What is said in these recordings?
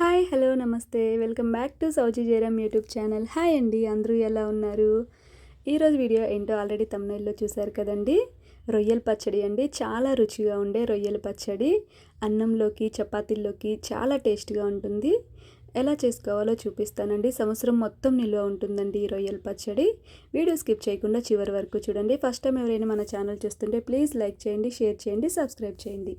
Hi hello నమస్తే. Welcome back to Sowji Jayaram YouTube channel. Hi అండి అందరూ ఎలా ఉన్నారు? ఈరోజు వీడియో ఏంటో ఆల్రెడీ తమిళలో చూశారు కదండి. రొయ్యల పచ్చడి అండి. చాలా రుచిగా ఉండే రొయ్యల పచ్చడి. అన్నంలోకి చపాతీల్లోకి చాలా టేస్ట్గా ఉంటుంది. ఎలా చేసుకోవాలో చూపిస్తానండి. సంవత్సరం మొత్తం నిల్వ ఉంటుందండి ఈ రొయ్యల పచ్చడి. వీడియో స్కిప్ చేయకుండా చివరి వరకు చూడండి. ఫస్ట్ టైం ఎవరైనా మన ఛానల్ చూస్తుంటే ప్లీజ్ లైక్ చేయండి షేర్ చేయండి సబ్స్క్రైబ్ చేయండి.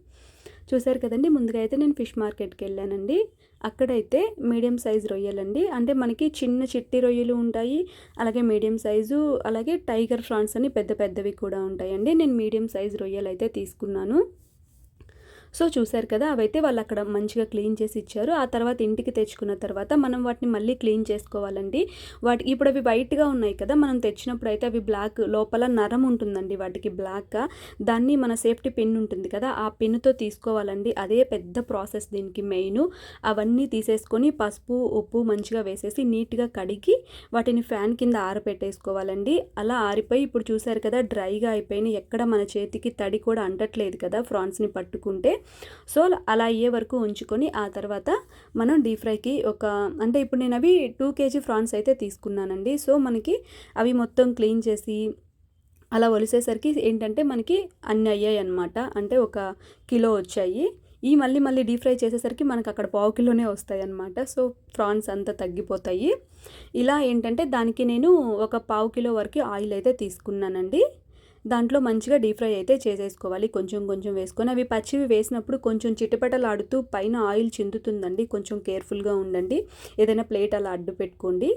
చూసారు కదండి ముందుగా అయితే నేను ఫిష్ మార్కెట్కి వెళ్ళానండి. అక్కడైతే మీడియం సైజు రొయ్యలండి. అంటే మనకి చిన్న చిట్టి రొయ్యలు ఉంటాయి అలాగే మీడియం సైజు అలాగే టైగర్ ఫ్రాన్స్ అని పెద్ద పెద్దవి కూడా ఉంటాయండి. నేను మీడియం సైజు రొయ్యలు అయితే తీసుకున్నాను. సో చూశారు కదా అవైతే వాళ్ళు అక్కడ మంచిగా క్లీన్ చేసి ఇచ్చారు. ఆ తర్వాత ఇంటికి తెచ్చుకున్న తర్వాత మనం వాటిని మళ్ళీ క్లీన్ చేసుకోవాలండి. వాటి ఇప్పుడు అవి వైట్గా ఉన్నాయి కదా మనం తెచ్చినప్పుడు అయితే అవి బ్లాక్ లోపల నరం ఉంటుందండి వాటికి బ్లాక్గా దాన్ని మన సేఫ్టీ పిన్ ఉంటుంది కదా ఆ పిన్తో తీసుకోవాలండి. అదే పెద్ద ప్రాసెస్ దీనికి మెయిన్. అవన్నీ తీసేసుకొని పసుపు ఉప్పు మంచిగా వేసేసి నీట్గా కడిగి వాటిని ఫ్యాన్ కింద ఆరపెట్టేసుకోవాలండి. అలా ఆరిపోయి ఇప్పుడు చూసారు కదా డ్రైగా అయిపోయినాయి. ఎక్కడ మన చేతికి తడి కూడా అంటట్లేదు కదా ఫ్రాన్స్ని పట్టుకుంటే. సో అలా అయ్యే వరకు ఉంచుకొని ఆ తర్వాత మనం డీప్ ఫ్రైకి ఒక అంటే ఇప్పుడు నేను అవి టూ కేజీ ఫ్రాన్స్ అయితే తీసుకున్నానండి. సో మనకి అవి మొత్తం క్లీన్ చేసి అలా ఒలిసేసరికి ఏంటంటే మనకి అన్ని అయ్యాయి అనమాట అంటే ఒక కిలో వచ్చాయి. ఈ మళ్ళీ మళ్ళీ డీప్ ఫ్రై చేసేసరికి మనకు అక్కడ పావు కిలోనే వస్తాయి అనమాట సో ఫ్రాన్స్ అంతా తగ్గిపోతాయి. ఇలా ఏంటంటే దానికి నేను ఒక పావు కిలో వరకు ఆయిల్ అయితే తీసుకున్నానండి. దాంట్లో మంచిగా డీప్ ఫ్రై అయితే చేసేసుకోవాలి. కొంచెం కొంచెం వేసుకొని అవి పచ్చివి వేసినప్పుడు కొంచెం చిటపటలాడుతూ పైన ఆయిల్ చిందుతుందండి. కొంచెం కేర్ఫుల్గా ఉండండి. ఏదైనా ప్లేట్ అలా అడ్డు పెట్టుకోండి.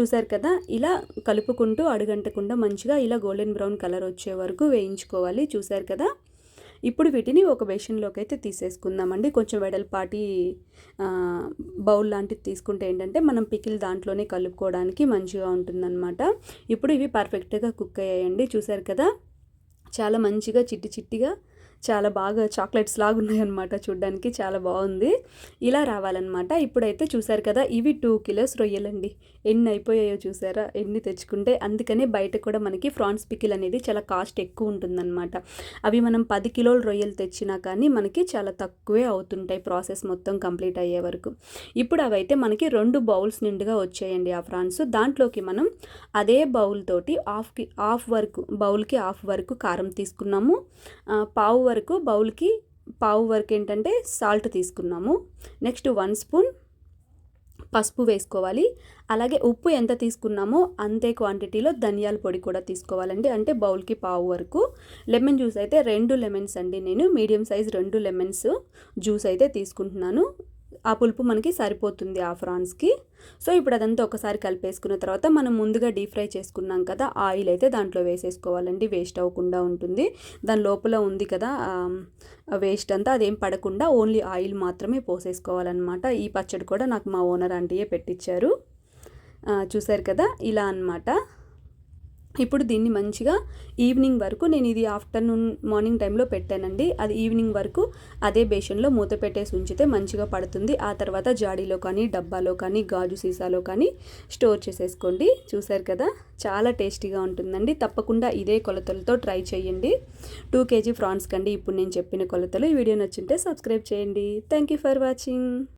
చూసారు కదా? ఇలా కలుపుకుంటూ అడుగంటకుండా మంచిగా ఇలా గోల్డెన్ బ్రౌన్ కలర్ వచ్చే వరకు వేయించుకోవాలి. చూసారు కదా? ఇప్పుడు వీటిని ఒక బేషన్లోకి అయితే తీసేసుకుందామండి. కొంచెం వెడల్పాటి బౌల్ లాంటిది తీసుకుంటే ఏంటంటే మనం పికిల్ దాంట్లోనే కలుపుకోవడానికి మంచిగా ఉంటుందన్నమాట. ఇప్పుడు ఇవి పర్ఫెక్ట్గా కుక్ అయ్యాయండి. చూసారు కదా? చాలా మంచిగా చిట్టి చిట్టిగా చాలా బాగా చాక్లెట్స్ లాగా ఉన్నాయన్నమాట చూడ్డానికి చాలా బాగుంది. ఇలా రావాలన్నమాట. ఇప్పుడైతే చూసారు కదా ఇవి టూ కిలోస్ రొయ్యలండి. ఎన్ని అయిపోయాయో చూసారా? ఎన్ని తెచ్చుకుంటే అందుకనే బయట కూడా మనకి ఫ్రాన్స్ పికిల్ అనేది చాలా కాస్ట్ ఎక్కువ ఉంటుందన్నమాట. అవి మనం పది కిలోలు రొయ్యలు తెచ్చినా కానీ మనకి చాలా తక్కువే అవుతుంటాయి ప్రాసెస్ మొత్తం కంప్లీట్ అయ్యే వరకు. ఇప్పుడు అవైతే మనకి రెండు బౌల్స్ నిండుగా వచ్చాయండి ఆ ఫ్రాన్స్. దాంట్లోకి మనం అదే బౌల్ తోటి హాఫ్కి హాఫ్ వరకు బౌల్కి హాఫ్ వరకు కారం తీసుకున్నాము. పావు వరకు బౌల్కి పావు వరకు ఏంటంటే సాల్ట్ తీసుకున్నాము. నెక్స్ట్ వన్ స్పూన్ పసుపు వేసుకోవాలి. అలాగే ఉప్పు ఎంత తీసుకున్నామో అంతే క్వాంటిటీలో ధనియాల పొడి కూడా తీసుకోవాలండి. అంటే బౌల్కి పావు వరకు. లెమన్ జ్యూస్ అయితే రెండు లెమన్స్ అండి. నేను మీడియం సైజ్ రెండు లెమన్స్ జ్యూస్ అయితే తీసుకుంటున్నాను. ఆ పులుపు మనకి సరిపోతుంది ఆ ఫ్రాన్స్కి. సో ఇప్పుడు అదంతా ఒకసారి కలిపేసుకున్న తర్వాత మనం ముందుగా డీప్ ఫ్రై చేసుకున్నాం కదా ఆయిల్ అయితే దాంట్లో వేసేసుకోవాలండి వేస్ట్ అవ్వకుండా ఉంటుంది. దాని లోపల ఉంది కదా వేస్ట్ అంతా అదేం పడకుండా ఓన్లీ ఆయిల్ మాత్రమే పోసేసుకోవాలన్నమాట. ఈ పచ్చడి కూడా నాకు మా ఓనర్ ఆంటీయే పెట్టించారు చూసారు కదా ఇలా అనమాట ఇప్పుడు దీన్ని మంచిగా ఈవినింగ్ వరకు నేను ఇది ఆఫ్టర్నూన్ మార్నింగ్ టైంలో పెట్టానండి. అది ఈవినింగ్ వరకు అదే బేషన్లో మూత పెట్టేసి ఉంచితే మంచిగా పడుతుంది. ఆ తర్వాత జాడీలో కానీ డబ్బాలో కానీ గాజు సీసాలో కానీ స్టోర్ చేసేసుకోండి. చూసారు కదా? చాలా టేస్టీగా ఉంటుందండి. తప్పకుండా ఇదే కొలతలతో ట్రై చేయండి. టూ కేజీ ఫ్రాన్స్ కండి. ఇప్పుడు నేను చెప్పిన కొలతలు. ఈ వీడియో నచ్చింటే సబ్స్క్రైబ్ చేయండి. Thank you for watching.